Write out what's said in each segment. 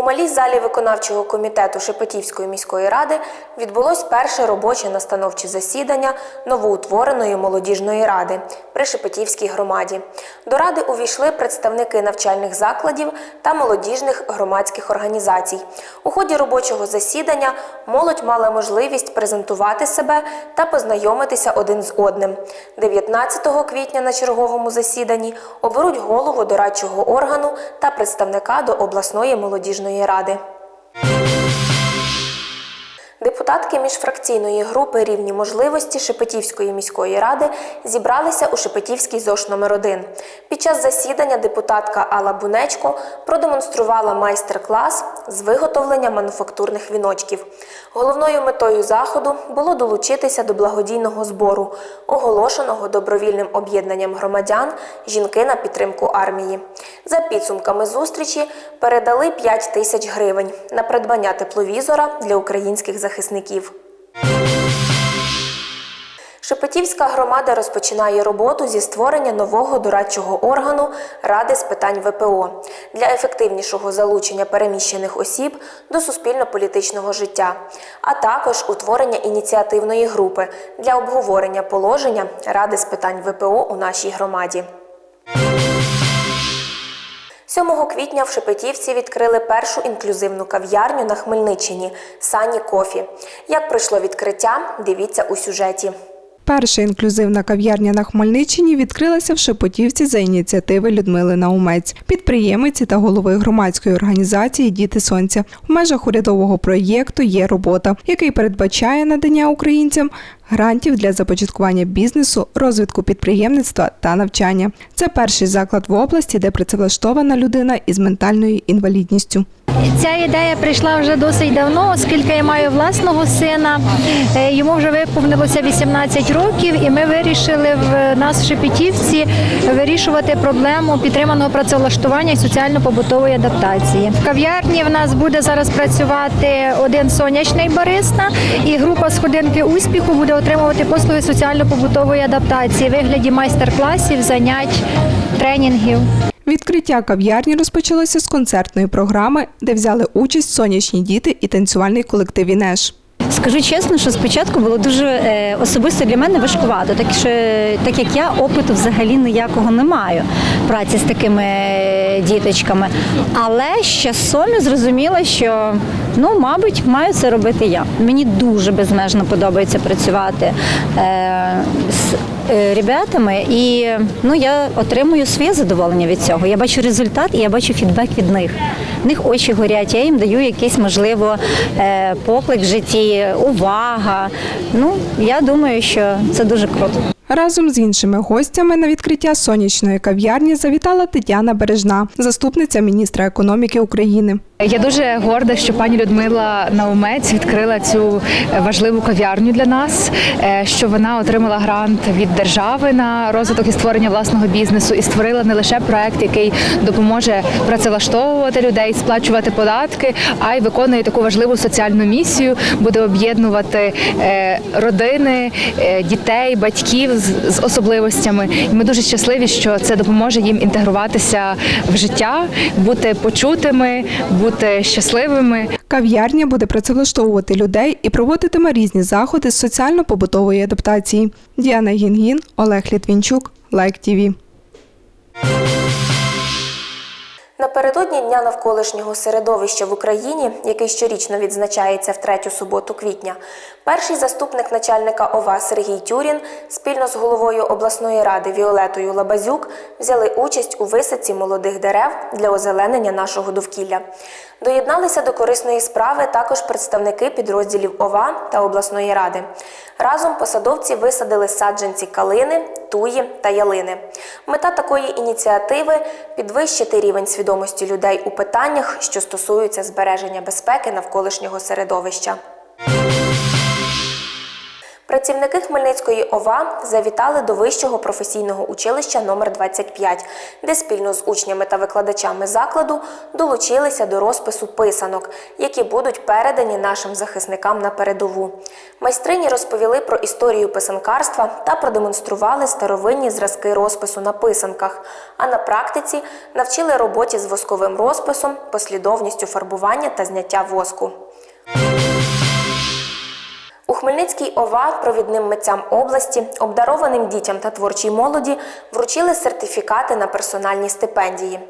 У малій залі виконавчого комітету Шепетівської міської ради відбулось перше робоче настановче засідання новоутвореної молодіжної ради при Шепетівській громаді. До ради увійшли представники навчальних закладів та молодіжних громадських організацій. У ході робочого засідання молодь мала можливість презентувати себе та познайомитися один з одним. 19 квітня на черговому засіданні оберуть голову дорадчого органу та представника до обласної молодіжної ради. Депутатки міжфракційної групи рівні можливості Шепетівської міської ради зібралися у Шепетівський ЗОШ номер 1 Під час засідання депутатка Алла Бунечко продемонструвала майстер-клас з виготовлення мануфактурних віночків. Головною метою заходу було долучитися до благодійного збору, оголошеного добровільним об'єднанням громадян Жінки на підтримку армії. За підсумками зустрічі передали 5 тисяч гривень на придбання тепловізора для українських захисників. Шепетівська громада розпочинає роботу зі створення нового дорадчого органу Ради з питань ВПО для ефективнішого залучення переміщених осіб до суспільно-політичного життя, а також утворення ініціативної групи для обговорення положення Ради з питань ВПО у нашій громаді. 7 квітня в Шепетівці відкрили першу інклюзивну кав'ярню на Хмельниччині Сані Кофі. Як пройшло відкриття, дивіться у сюжеті. Перша інклюзивна кав'ярня на Хмельниччині відкрилася в Шепотівці за ініціативи Людмили Наумець, підприємиці та голови громадської організації Діти Сонця. В межах урядового проєкту є робота, який передбачає надання українцям грантів для започаткування бізнесу, розвитку підприємництва та навчання. Це перший заклад в області, де працевлаштована людина із ментальною інвалідністю. Ця ідея прийшла вже досить давно, оскільки я маю власного сина. Е, Йому вже виповнилося 18 років, і ми вирішили в нас в Шепетівці вирішувати проблему підтриманого працевлаштування і соціально-побутової адаптації. В кав'ярні в нас буде зараз працювати один сонячний бариста, і група сходинки успіху буде отримувати послуги соціально-побутової адаптації вигляді майстер-класів, занять, тренінгів. Відкриття кав'ярні розпочалося з концертної програми, де взяли участь сонячні діти і танцювальний колектив Інеш. Скажу чесно, що спочатку було дуже е, особисто для мене важкувато, так що так як я опиту взагалі ніякого не маю праці з такими е, діточками. Але з часом я зрозуміла, що ну, мабуть, маю це робити я. Мені дуже безмежно подобається працювати е, з е, ребятами, і ну, я отримую своє задоволення від цього. Я бачу результат і я бачу фідбек від них. В них очі горять, я їм даю якийсь, можливо, е, поклик в житті, увага. Ну, я думаю, що це дуже круто. Разом з іншими гостями на відкриття сонячної кав'ярні завітала Тетяна Бережна, заступниця міністра економіки України. Я дуже горда, що пані Людмила Наумець відкрила цю важливу кав'ярню для нас, е, що вона отримала грант від держави на розвиток і створення власного бізнесу і створила не лише проект, який допоможе працевлаштовувати людей, сплачувати податки, а й виконує таку важливу соціальну місію, буде об'єднувати е, родини, е, дітей, батьків з, особливостями. І ми дуже щасливі, що це допоможе їм інтегруватися в життя, бути почутими, бути щасливими. Кав'ярня буде працевлаштовувати людей і проводитиме різні заходи з соціально-побутової адаптації. Діана Гінгін, Олег Літвінчук, Лайк ТІВІ. Напередодні Дня навколишнього середовища в Україні, який щорічно відзначається в третю суботу квітня, перший заступник начальника ОВА Сергій Тюрін спільно з головою обласної ради Віолетою Лабазюк взяли участь у висадці молодих дерев для озеленення нашого довкілля. Доєдналися до корисної справи також представники підрозділів ОВА та обласної ради. Разом посадовці висадили саджанці калини, туї та ялини. Мета такої ініціативи підвищити рівень свідомості людей у питаннях, що стосуються збереження безпеки навколишнього середовища. Працівники Хмельницької ОВА завітали до вищого професійного училища номер 25, де спільно з учнями та викладачами закладу долучилися до розпису писанок, які будуть передані нашим захисникам на передову. Майстрині розповіли про історію писанкарства та продемонстрували старовинні зразки розпису на писанках. А на практиці навчили роботі з восковим розписом, послідовністю фарбування та зняття воску. У Хмельницькій ОВА провідним митцям області, обдарованим дітям та творчій молоді вручили сертифікати на персональні стипендії.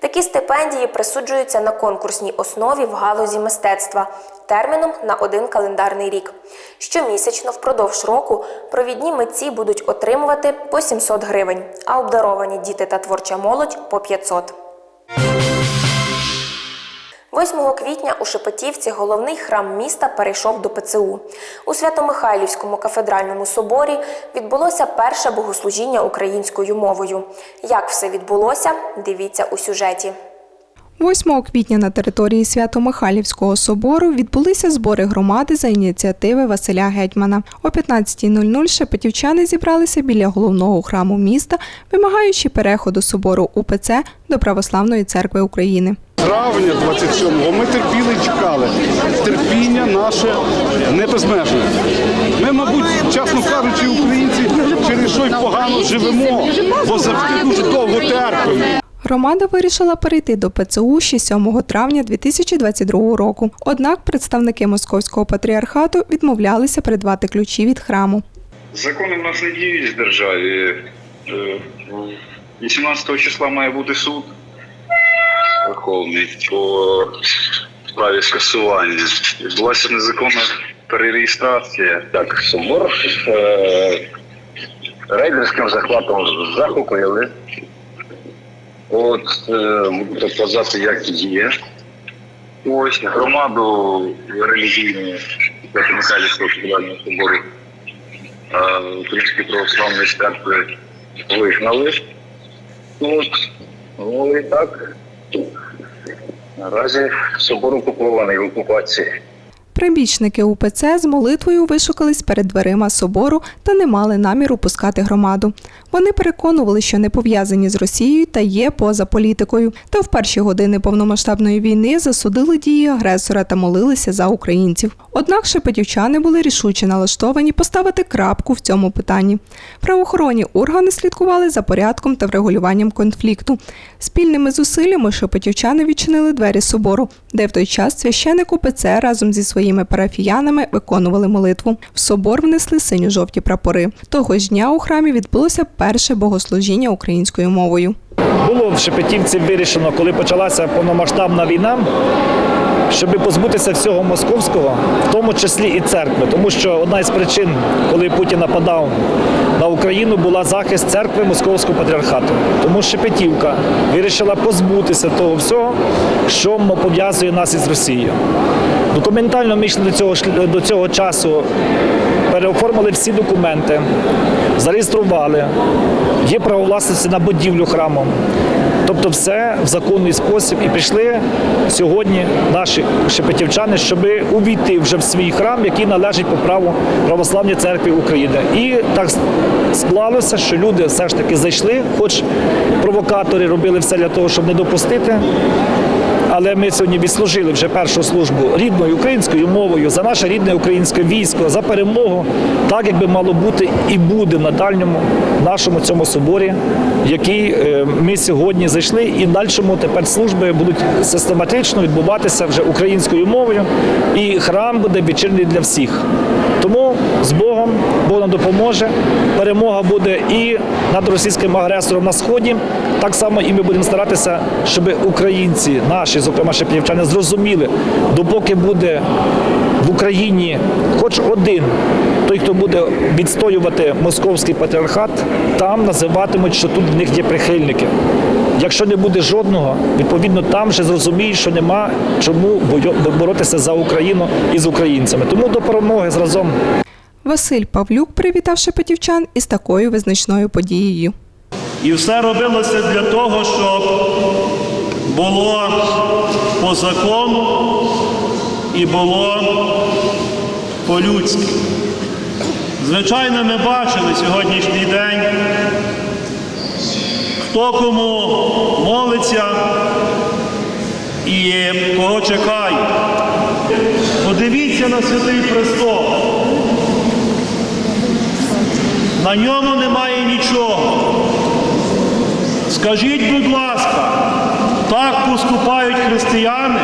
Такі стипендії присуджуються на конкурсній основі в галузі мистецтва терміном на один календарний рік. Щомісячно впродовж року провідні митці будуть отримувати по 700 гривень, а обдаровані діти та творча молодь по 500. 8 квітня у Шепетівці головний храм міста перейшов до ПЦУ. У Свято-Михайлівському кафедральному соборі відбулося перше богослужіння українською мовою. Як все відбулося, дивіться у сюжеті. 8 квітня на території Свято-Михайлівського собору відбулися збори громади за ініціативи Василя Гетьмана. О 15.00 шепетівчани зібралися біля головного храму міста, вимагаючи переходу собору УПЦ до Православної церкви України. Травня 27-го ми терпіли і чекали. Терпіння наше не безмежне. Ми, мабуть, чесно кажучи, українці через що й погано живемо, бо завжди дуже довго терпимо. Громада вирішила перейти до ПЦУ ще 7 травня 2022 року. Однак представники московського патріархату відмовлялися придбати ключі від храму. Закони в нас не діють в державі. Е, 18 числа має бути суд Верховний по справі скасування. Відбулася незаконна перереєстрація. Так, собор е, рейдерським захватом захопили. От е, буду показати, як є. Ось громаду релігійну Михайлівського федерального собору е, Української православної церкви вигнали. От, ну і так. Наразі собор окупований в окупації. Прибічники УПЦ з молитвою вишукались перед дверима собору та не мали наміру пускати громаду. Вони переконували, що не пов'язані з Росією та є поза політикою. Та в перші години повномасштабної війни засудили дії агресора та молилися за українців. Однак шепетівчани були рішуче налаштовані поставити крапку в цьому питанні. Правоохоронні органи слідкували за порядком та врегулюванням конфлікту. Спільними зусиллями шепетівчани відчинили двері собору, де в той час священик УПЦ разом зі своїми парафіянами виконували молитву. В собор внесли синьо-жовті прапори. Того ж дня у храмі відбулося перше богослужіння українською мовою. Було в Шепетівці вирішено, коли почалася повномасштабна війна, щоб позбутися всього московського, в тому числі і церкви. Тому що одна із причин, коли Путін нападав на Україну, була захист церкви Московського патріархату. Тому Шепетівка вирішила позбутися того всього, що пов'язує нас із Росією. Документально ми йшли до цього, до цього часу, переоформили всі документи, зареєстрували, є право власності на будівлю храму. Тобто все в законний спосіб. І прийшли сьогодні наші шепетівчани, щоб увійти вже в свій храм, який належить по праву Православній церкві України. І так склалося, що люди все ж таки зайшли, хоч провокатори робили все для того, щоб не допустити. Але ми сьогодні відслужили вже першу службу рідною українською мовою за наше рідне українське військо, за перемогу, так як би мало бути і буде на дальньому нашому цьому соборі, який е, ми сьогодні зайшли, і дальшому тепер служби будуть систематично відбуватися вже українською мовою, і храм буде відчинений для всіх. Тому з Богом Бог нам допоможе. Перемога буде і над російським агресором на сході. Так само і ми будемо старатися, щоб українці, наші, зокрема шепетівчани, зрозуміли, допоки буде в Україні хоч один той, хто буде відстоювати московський патріархат, там називатимуть, що тут в них є прихильники. Якщо не буде жодного, відповідно там вже зрозуміють, що нема чому боротися за Україну і з українцями. Тому до перемоги зразом. Василь Павлюк привітав шепетівчан із такою визначною подією. І все робилося для того, щоб було по закону і було по-людськи. Звичайно, ми бачили сьогоднішній день, хто кому молиться і кого чекає. Подивіться на святий престол. На ньому немає нічого. Скажіть, будь ласка, так поступають християни?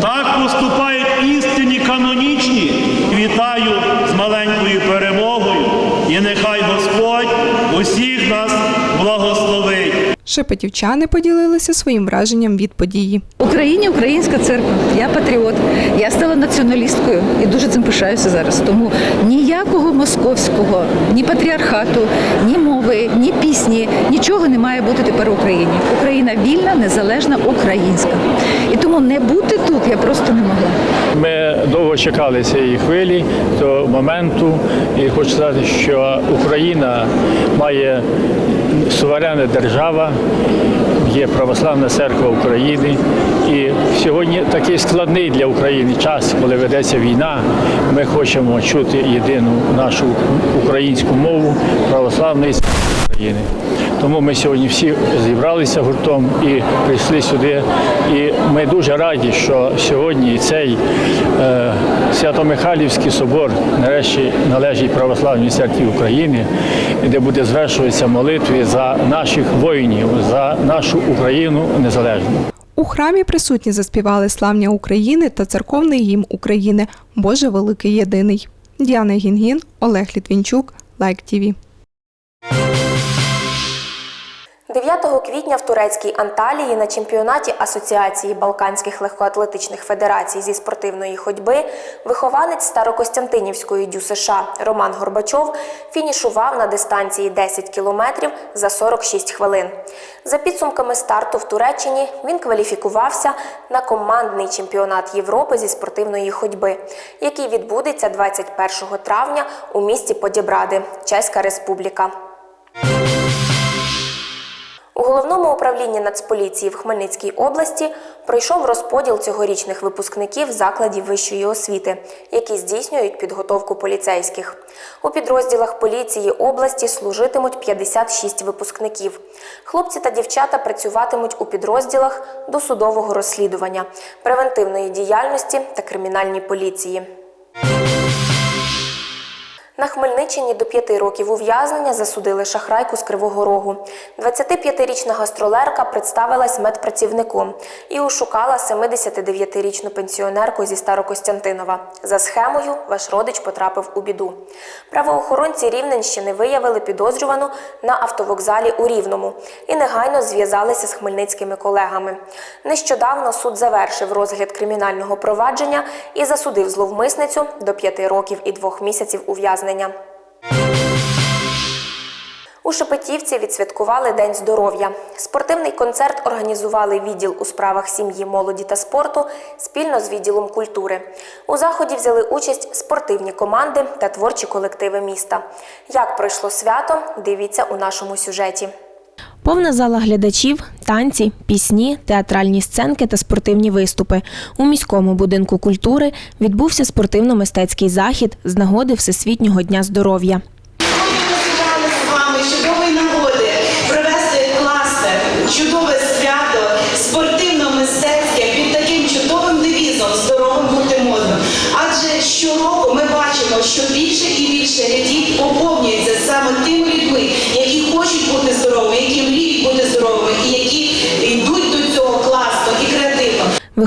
Так поступають істинні канонічні. Вітаю з маленькою перемогою. І нехай Господь усіх нас благословить. Шепетівчани поділилися своїм враженням від події. Україні українська церква. Я патріот. Я стала націоналісткою і дуже цим пишаюся зараз. Тому ніякого московського, ні патріархату, ні мови, ні пісні, нічого не має бути тепер в Україні. Україна вільна, незалежна, українська. І тому не бути тут я просто не могла. Ми довго чекали цієї хвилі, того моменту, і хочу сказати, що Україна має суверенна держава, є православна церква України. І сьогодні такий складний для України час, коли ведеться війна. Ми хочемо чути єдину нашу українську мову православної церкви України. Тому ми сьогодні всі зібралися гуртом і прийшли сюди. І ми дуже раді, що сьогодні цей е, Свято-Михайлівський собор нарешті належить Православній церкві України, де буде звершуватися молитви за наших воїнів, за нашу Україну незалежну. У храмі присутні заспівали славня України та церковний гімн України Боже великий єдиний. Діана Гінгін, Олег Літвінчук, Лайк ТІВІ. 9 квітня в турецькій Анталії на чемпіонаті Асоціації Балканських легкоатлетичних федерацій зі спортивної ходьби вихованець Старокостянтинівської дю США Роман Горбачов фінішував на дистанції 10 кілометрів за 46 хвилин. За підсумками старту в Туреччині він кваліфікувався на командний чемпіонат Європи зі спортивної ходьби, який відбудеться 21 травня у місті Подібради, Чеська Республіка. У головному управлінні Нацполіції в Хмельницькій області пройшов розподіл цьогорічних випускників закладів вищої освіти, які здійснюють підготовку поліцейських. У підрозділах поліції області служитимуть 56 випускників. Хлопці та дівчата працюватимуть у підрозділах досудового розслідування, превентивної діяльності та кримінальній поліції. На Хмельниччині до п'яти років ув'язнення засудили шахрайку з Кривого Рогу. 25-річна гастролерка представилась медпрацівником і ушукала 79-річну пенсіонерку зі Старокостянтинова. За схемою ваш родич потрапив у біду. Правоохоронці Рівненщини виявили підозрювану на автовокзалі у Рівному і негайно зв'язалися з хмельницькими колегами. Нещодавно суд завершив розгляд кримінального провадження і засудив зловмисницю до п'яти років і двох місяців ув'язнення. У Шепетівці відсвяткували День здоров'я. Спортивний концерт організували відділ у справах сім'ї, молоді та спорту спільно з відділом культури. У заході взяли участь спортивні команди та творчі колективи міста. Як пройшло свято, дивіться у нашому сюжеті. Повна зала глядачів, танці, пісні, театральні сценки та спортивні виступи. У міському будинку культури відбувся спортивно-мистецький захід з нагоди Всесвітнього дня здоров'я. Ми з вами чудової нагоди провести класне, чудове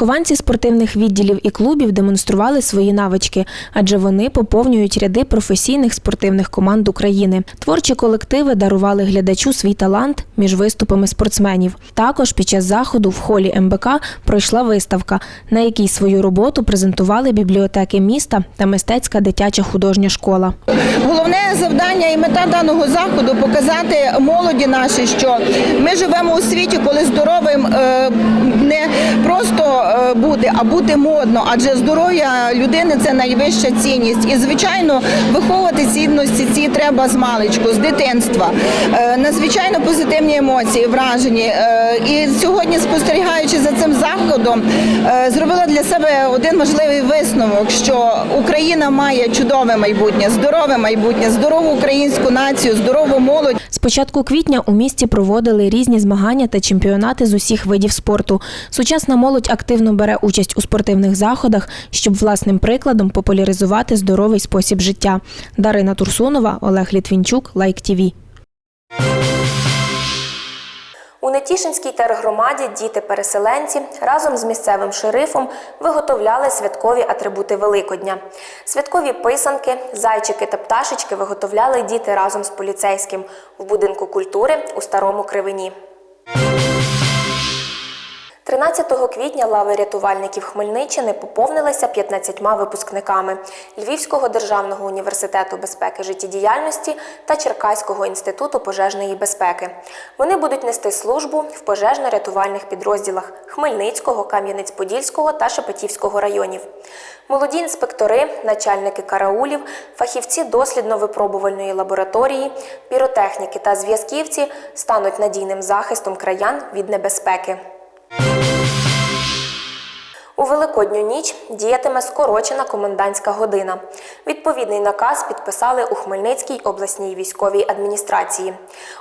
Вихованці спортивних відділів і клубів демонстрували свої навички, адже вони поповнюють ряди професійних спортивних команд України. Творчі колективи дарували глядачу свій талант між виступами спортсменів. Також під час заходу в холі МБК пройшла виставка, на якій свою роботу презентували бібліотеки міста та мистецька дитяча художня школа. Головне завдання і мета даного заходу показати молоді нашій, що ми живемо у світі, коли здоровим е, не просто е, бути, а бути модно, адже здоров'я людини це найвища цінність. І звичайно, виховувати цінності ці треба з маличку, з дитинства. Е, Надзвичайно позитивні емоції, вражені. Е, І сьогодні, спостерігаючи за цим заходом, зробила для себе один важливий висновок, що Україна має чудове майбутнє, здорове майбутнє, здорову українську націю, здорову молодь. З початку квітня у місті проводили різні змагання та чемпіонати з усіх видів спорту. Сучасна молодь активно бере участь у спортивних заходах, щоб власним прикладом популяризувати здоровий спосіб життя. Дарина Турсунова, Олег Літвінчук, Лайк ТІВІ. У Нетішинській тергромаді діти-переселенці разом з місцевим шерифом виготовляли святкові атрибути Великодня. Святкові писанки, зайчики та пташечки виготовляли діти разом з поліцейським в будинку культури у Старому Кривині. 13 квітня лави рятувальників Хмельниччини поповнилися 15 випускниками Львівського державного університету безпеки життєдіяльності та Черкаського інституту пожежної безпеки. Вони будуть нести службу в пожежно-рятувальних підрозділах Хмельницького, Кам'янець-Подільського та Шепетівського районів. Молоді інспектори, начальники караулів, фахівці дослідно-випробувальної лабораторії, піротехніки та зв'язківці стануть надійним захистом краян від небезпеки. У Великодню ніч діятиме скорочена комендантська година. Відповідний наказ підписали у Хмельницькій обласній військовій адміністрації.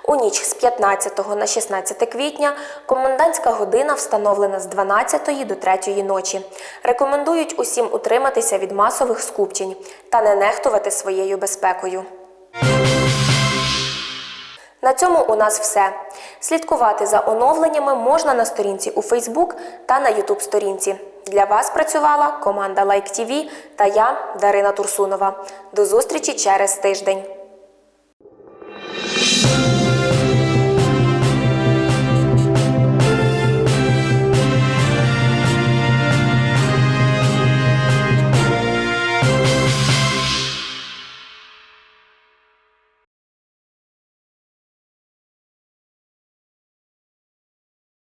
У ніч з 15 на 16 квітня комендантська година встановлена з 12 до 3 ночі. Рекомендують усім утриматися від масових скупчень та не нехтувати своєю безпекою. На цьому у нас все. Слідкувати за оновленнями можна на сторінці у Фейсбук та на Ютуб сторінці. Для вас працювала команда Лайк like ТІВІ та я, Дарина Турсунова. До зустрічі через тиждень.